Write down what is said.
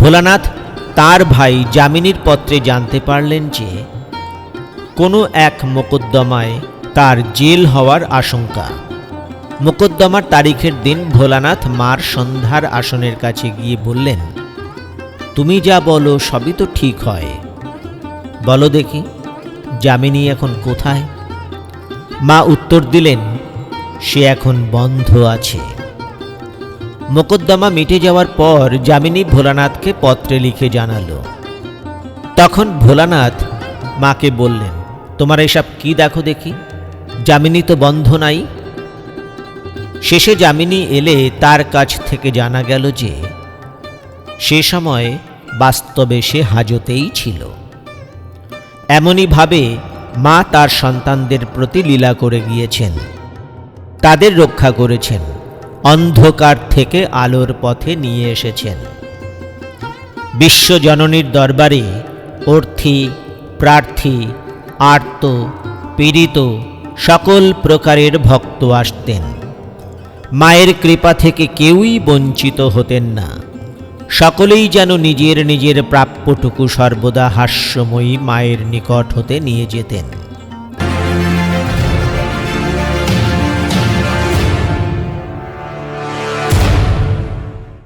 ভোলানাথ তার ভাই যামিনীর পত্রে জানতে পারলেন যে, কোনো এক মোকদ্দমায় তার জেল হওয়ার আশঙ্কা। মোকদ্দমার তারিখের দিন ভোলানাথ মার সন্ধ্যার আসনের কাছে গিয়ে বললেন, তুমি যা বলো সবই তো ঠিক হয়। বলো দেখি, যামিনী এখন কোথায়? মা উত্তর দিলেন, সে এখন বন্ধ আছে। মোকদ্দমা মিটে যাওয়ার পর যামিনী ভোলানাথকে পত্রে লিখে জানালো। তখন ভোলানাথ মাকে বললেন, তোমার এসব কি দেখো দেখি? যামিনী তো বন্ধ নাই। শেষে যামিনী এলে তার কাছ থেকে জানা গেল যে, সে সময় বাস্তবে সে হাজতেই ছিল। এমনইভাবে মা তার সন্তানদের প্রতি লীলা করে গিয়েছেন, তাদের রক্ষা করেছেন। অন্ধকার থেকে আলোর পথে নিয়ে এসেছেন। বিশ্বজননীর দরবারে অর্থী, প্রার্থী, আর্ত, পীড়িত সকল প্রকারের ভক্ত আসতেন। মায়ের কৃপা থেকে কেউই বঞ্চিত হতেন না। সকলেই যেন নিজের নিজের প্রাপ্যটুকু সর্বদা হাস্যময়ী মায়ের নিকট হতে নিয়ে যেতেন।